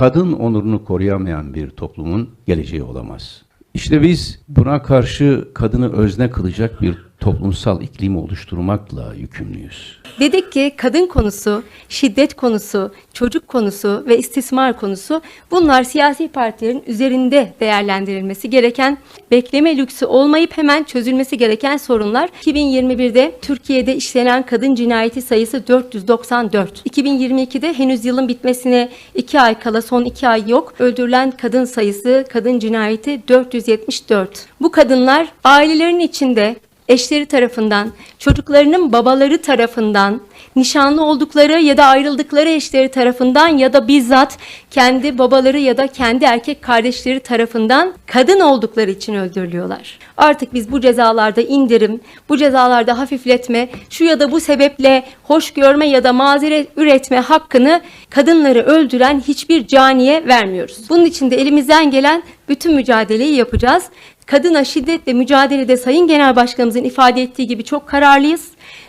kadın onurunu koruyamayan bir toplumun geleceği olamaz. İşte biz buna karşı kadını özne kılacak bir toplumsal iklimi oluşturmakla yükümlüyüz. Dedik ki kadın konusu, şiddet konusu, çocuk konusu ve istismar konusu bunlar siyasi partilerin üzerinde değerlendirilmesi gereken, bekleme lüksü olmayıp hemen çözülmesi gereken sorunlar. 2021'de Türkiye'de işlenen kadın cinayeti sayısı 494. 2022'de henüz yılın bitmesine 2 ay kala son 2 ay yok. Öldürülen kadın sayısı, kadın cinayeti 474. Bu kadınlar ailelerin içinde eşleri tarafından, çocuklarının babaları tarafından, nişanlı oldukları ya da ayrıldıkları eşleri tarafından ya da bizzat kendi babaları ya da kendi erkek kardeşleri tarafından kadın oldukları için öldürülüyorlar. Artık biz bu cezalarda indirim, bu cezalarda hafifletme, şu ya da bu sebeple hoş görme ya da mazeret üretme hakkını kadınları öldüren hiçbir caniye vermiyoruz. Bunun için de elimizden gelen bütün mücadeleyi yapacağız. Kadına şiddetle mücadelede Sayın Genel Başkanımızın ifade ettiği gibi çok kararlıyız.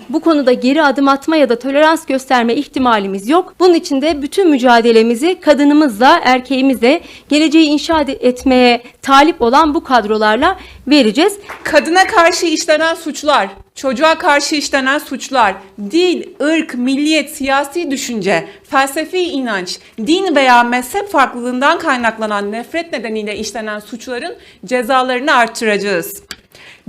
Bu konuda geri adım atma ya da tolerans gösterme ihtimalimiz yok. Bunun için de bütün mücadelemizi kadınımızla, erkeğimizle, geleceği inşa etmeye talip olan bu kadrolarla vereceğiz. Kadına karşı işlenen suçlar, çocuğa karşı işlenen suçlar, dil, ırk, milliyet, siyasi düşünce, felsefi inanç, din veya mezhep farklılığından kaynaklanan nefret nedeniyle işlenen suçların cezalarını artıracağız.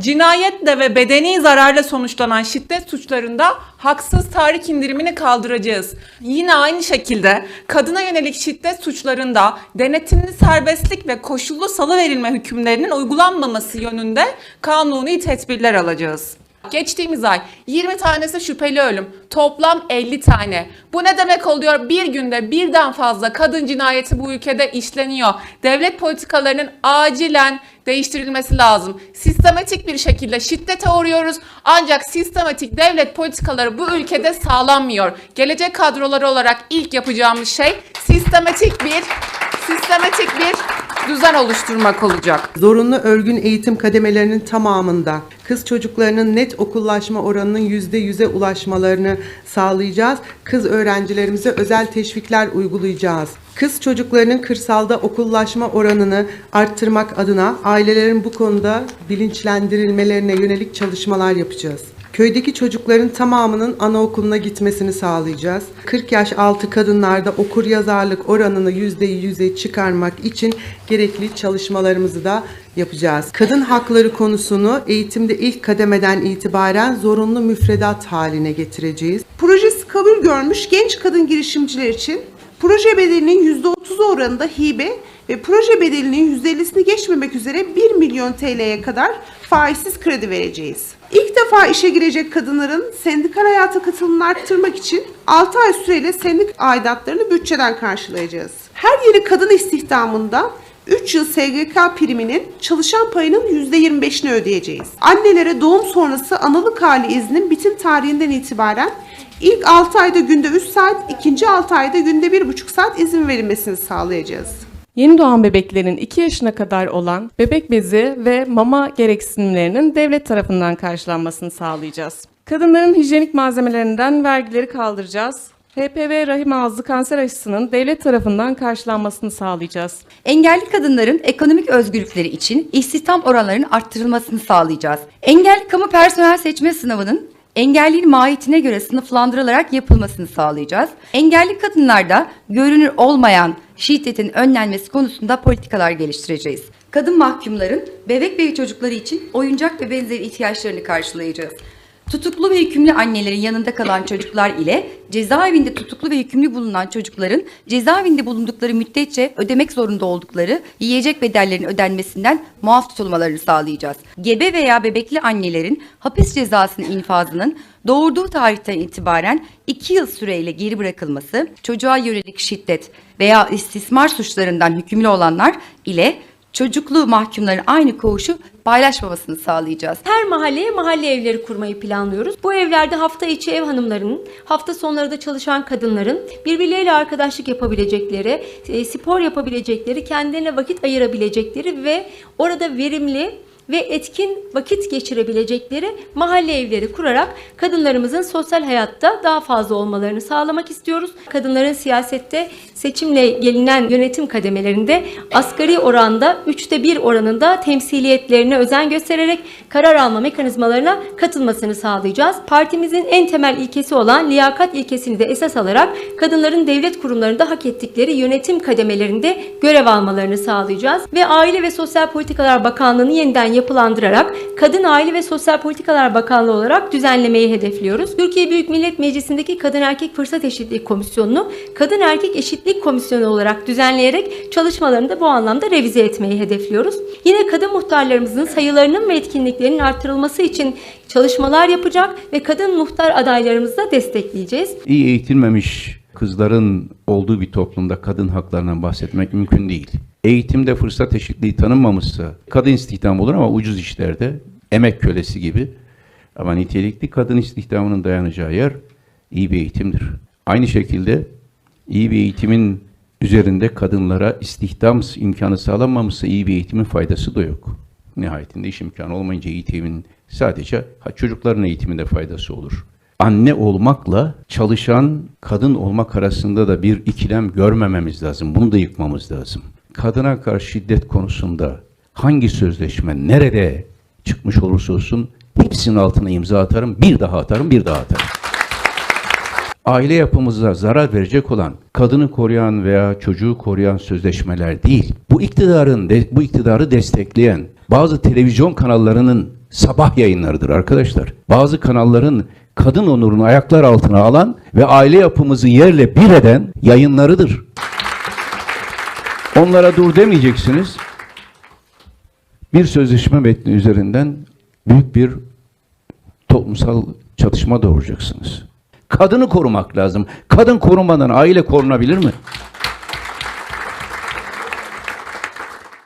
Cinayetle ve bedeni zararla sonuçlanan şiddet suçlarında haksız tahrik indirimini kaldıracağız. Yine aynı şekilde kadına yönelik şiddet suçlarında denetimli serbestlik ve koşullu salı verilme hükümlerinin uygulanmaması yönünde kanuni tedbirler alacağız. Geçtiğimiz ay 20 tanesi şüpheli ölüm, toplam 50 tane. Bu ne demek oluyor? Bir günde birden fazla kadın cinayeti bu ülkede işleniyor. Devlet politikalarının acilen değiştirilmesi lazım. Sistematik bir şekilde şiddete uğruyoruz ancak sistematik devlet politikaları bu ülkede sağlanmıyor. Gelecek kadroları olarak ilk yapacağımız şey sistematik bir sistematik bir düzen oluşturmak olacak. Zorunlu örgün eğitim kademelerinin tamamında kız çocuklarının net okullaşma oranının %100'e ulaşmalarını sağlayacağız. Kız öğrencilerimize özel teşvikler uygulayacağız. Kız çocuklarının kırsalda okullaşma oranını arttırmak adına ailelerin bu konuda bilinçlendirilmelerine yönelik çalışmalar yapacağız. Köydeki çocukların tamamının anaokuluna gitmesini sağlayacağız. 40 yaş altı kadınlarda okur yazarlık oranını %100'e çıkarmak için gerekli çalışmalarımızı da yapacağız. Kadın hakları konusunu eğitimde ilk kademeden itibaren zorunlu müfredat haline getireceğiz. Projesi kabul görmüş genç kadın girişimciler için proje bedelinin %30'u oranında hibe ve proje bedelinin %50'sini geçmemek üzere 1 milyon TL'ye kadar faizsiz kredi vereceğiz. İlk defa işe girecek kadınların sendikal hayata katılımını arttırmak için 6 ay süreyle sendik aidatlarını bütçeden karşılayacağız. Her yeni kadın istihdamında 3 yıl SGK priminin çalışan payının %25'ini ödeyeceğiz. Annelere doğum sonrası analık hali izninin bitim tarihinden itibaren ilk 6 ayda günde 3 saat, ikinci 6 ayda günde 1,5 saat izin verilmesini sağlayacağız. Yeni doğan bebeklerin 2 yaşına kadar olan bebek bezi ve mama gereksinimlerinin devlet tarafından karşılanmasını sağlayacağız. Kadınların hijyenik malzemelerinden vergileri kaldıracağız. HPV rahim ağzı kanser aşısının devlet tarafından karşılanmasını sağlayacağız. Engelli kadınların ekonomik özgürlükleri için istihdam oranlarının arttırılmasını sağlayacağız. Engelli kamu personel seçme sınavının engellinin mahiyetine göre sınıflandırılarak yapılmasını sağlayacağız. Engelli kadınlarda görünür olmayan şiddetin önlenmesi konusunda politikalar geliştireceğiz. Kadın mahkumların bebek ve çocukları için oyuncak ve benzeri ihtiyaçlarını karşılayacağız. Tutuklu ve yükümlü annelerin yanında kalan çocuklar ile cezaevinde tutuklu ve yükümlü bulunan çocukların cezaevinde bulundukları müddetçe ödemek zorunda oldukları yiyecek bedellerin ödenmesinden muaf tutulmalarını sağlayacağız. Gebe veya bebekli annelerin hapis cezasının infazının doğurduğu tarihten itibaren 2 yıl süreyle geri bırakılması, çocuğa yönelik şiddet veya istismar suçlarından hükümlü olanlar ile çocuklu mahkumların aynı koğuşu paylaşmamasını sağlayacağız. Her mahalleye mahalle evleri kurmayı planlıyoruz. Bu evlerde hafta içi ev hanımlarının, hafta sonları da çalışan kadınların birbirleriyle arkadaşlık yapabilecekleri, e, spor yapabilecekleri, kendilerine vakit ayırabilecekleri ve orada verimli ve etkin vakit geçirebilecekleri mahalle evleri kurarak kadınlarımızın sosyal hayatta daha fazla olmalarını sağlamak istiyoruz. Kadınların siyasette seçimle gelinen yönetim kademelerinde asgari oranda üçte bir oranında temsiliyetlerine özen göstererek karar alma mekanizmalarına katılmasını sağlayacağız. Partimizin en temel ilkesi olan liyakat ilkesini de esas alarak kadınların devlet kurumlarında hak ettikleri yönetim kademelerinde görev almalarını sağlayacağız ve Aile ve Sosyal Politikalar Bakanlığı'nı yeniden yapılandırarak Kadın Aile ve Sosyal Politikalar Bakanlığı olarak düzenlemeyi hedefliyoruz. Türkiye Büyük Millet Meclisi'ndeki Kadın Erkek Fırsat Eşitliği Komisyonu'nu Kadın Erkek Eşitlik Komisyonu olarak düzenleyerek çalışmalarını da bu anlamda revize etmeyi hedefliyoruz. Yine kadın muhtarlarımızın sayılarının ve etkinliklerinin artırılması için çalışmalar yapacak ve kadın muhtar adaylarımızı da destekleyeceğiz. İyi eğitilmemiş kızların olduğu bir toplumda kadın haklarından bahsetmek mümkün değil. Eğitimde fırsat eşitliği tanınmamışsa kadın istihdam olur ama ucuz işlerde emek kölesi gibi. Ama nitelikli kadın istihdamının dayanacağı yer iyi bir eğitimdir. Aynı şekilde iyi bir eğitimin üzerinde kadınlara istihdam imkanı sağlanmamışsa iyi bir eğitimin faydası da yok. Nihayetinde iş imkanı olmayınca eğitimin sadece çocukların eğitiminde faydası olur. Anne olmakla çalışan kadın olmak arasında da bir ikilem görmememiz lazım. Bunu da yıkmamız lazım. Kadına karşı şiddet konusunda hangi sözleşme nerede çıkmış olursa olsun hepsinin altına imza atarım, bir daha atarım, bir daha atarım aile yapımıza zarar verecek olan kadını koruyan veya çocuğu koruyan sözleşmeler değil. Bu iktidarın bu iktidarı destekleyen bazı televizyon kanallarının sabah yayınlarıdır arkadaşlar. Bazı kanalların kadın onurunu ayaklar altına alan ve aile yapımızı yerle bir eden yayınlarıdır. Onlara dur demeyeceksiniz. Bir sözleşme metni üzerinden büyük bir toplumsal çatışma doğuracaksınız. Kadını korumak lazım. Kadın korumadan aile korunabilir mi?